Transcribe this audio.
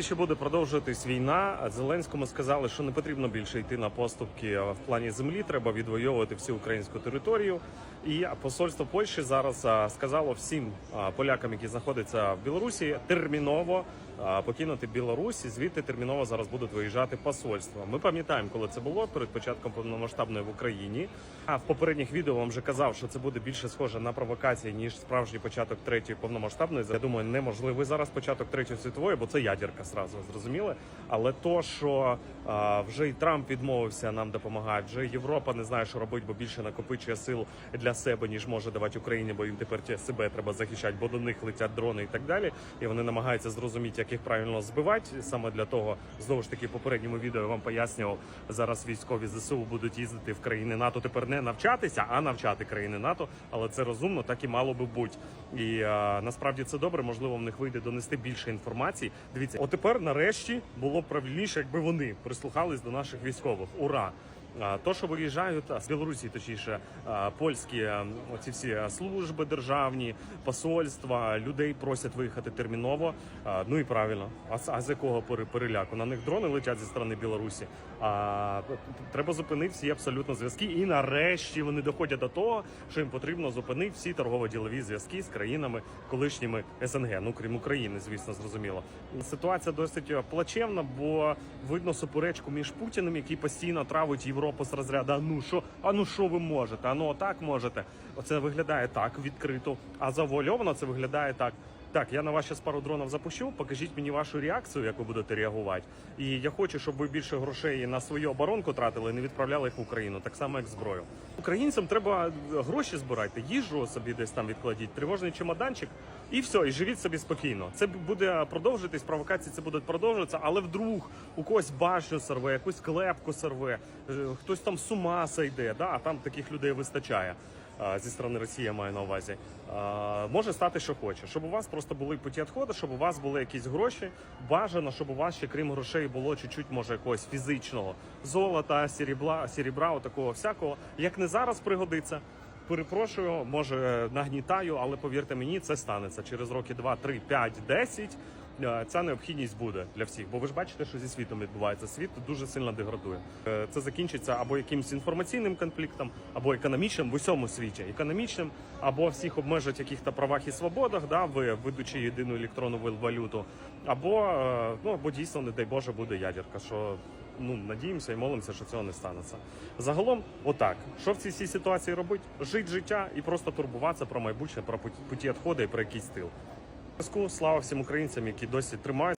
Поки ще буде продовжуватись війна, Зеленському сказали, що не потрібно більше йти на поступки в плані землі. Треба відвоювати всю українську територію. І посольство Польщі зараз сказало всім полякам, які знаходяться в Білорусі, терміново покинути Білорусь. І звідти терміново зараз будуть виїжджати посольства. Ми пам'ятаємо, коли це було перед початком повномасштабної в Україні. А в попередніх відео вам вже казав, що це буде більше схоже на провокації ніж справжній початок третьої повномасштабної. Я думаю, неможливий зараз початок третьої світової, бо це ядерка зразу зрозуміли. Але то, що а, вже і Трамп відмовився нам допомагати, вже Європа не знає, що робити, бо більше накопичує сил для себе, ніж може давати Україні, бо їм тепер себе треба захищати, бо до них летять дрони і так далі. І вони намагаються зрозуміти, як їх правильно збивати. Саме для того, знову ж таки, в попередньому відео я вам пояснював, зараз військові ЗСУ будуть їздити в країни НАТО. Тепер не навчатися, а навчати країни НАТО. Але це розумно, так і мало би бути. І а, насправді це добре. Можливо, в них вийде донести більше інформації. Дивіться, от тепер нарешті було правильніше, якби вони прислухались до наших військових. Ура! То, що виїжджають з Білорусі, точніше, польські оці всі служби державні, посольства, людей просять виїхати терміново. Ну і правильно, а, з- якого пере- переляку? На них дрони летять зі сторони Білорусі. А треба зупинити всі абсолютно зв'язки. І нарешті вони доходять до того, що їм потрібно зупинити всі торгово-ділові зв'язки з країнами колишніми СНГ, ну крім України, звісно, зрозуміло. Ситуація досить плачевна, бо видно суперечку між Путіним, який постійно травить Європу з розряду. А ну що, а ну що ви можете? А ну отак можете. Оце виглядає так відкрито, а завуальовано це виглядає так. Так, я на вас ще пару дронів запущу. Покажіть мені вашу реакцію, як ви будете реагувати. І я хочу, щоб ви більше грошей на свою оборонку тратили, не відправляли їх в Україну, так само як зброю. Українцям треба гроші збирати, їжу собі десь там відкладіть, тривожний чемоданчик, і все, і живіть собі спокійно. Це буде продовжитись, провокації це будуть продовжуватися, але вдруг у когось башню сорве, якусь клепку сорве, е, хтось там з ума сойде, да? а там таких людей вистачає зі сторони Росії я маю на увазі. Може стати, що хоче, щоб у вас просто були путі відходу, щоб у вас були якісь гроші. Бажано, щоб у вас ще крім грошей було чуть-чуть, може, якогось фізичного золота, срібла, серебра, такого всякого. Як не зараз пригодиться. Перепрошую, може нагнітаю, але повірте мені, це станеться через роки 2, 3, 5, 10. Е, Ця необхідність буде для всіх, бо ви ж бачите, що зі світом відбувається. Світ дуже сильно деградує. Е, Це закінчиться або якимось інформаційним конфліктом, або економічним в усьому світі. Економічним, або всіх обмежать яких-то правах і свободах, да, ви видучи єдину електронну валюту, або е, ну або дійсно, не дай Боже, буде ядерка. Що ну надіємося і молимося, що цього не станеться. Загалом, отак, що в цій всій ситуації робити? Жити життя і просто турбуватися про майбутнє, про путі відходу і про якийсь стил. Слава всім українцям, які досі тримають.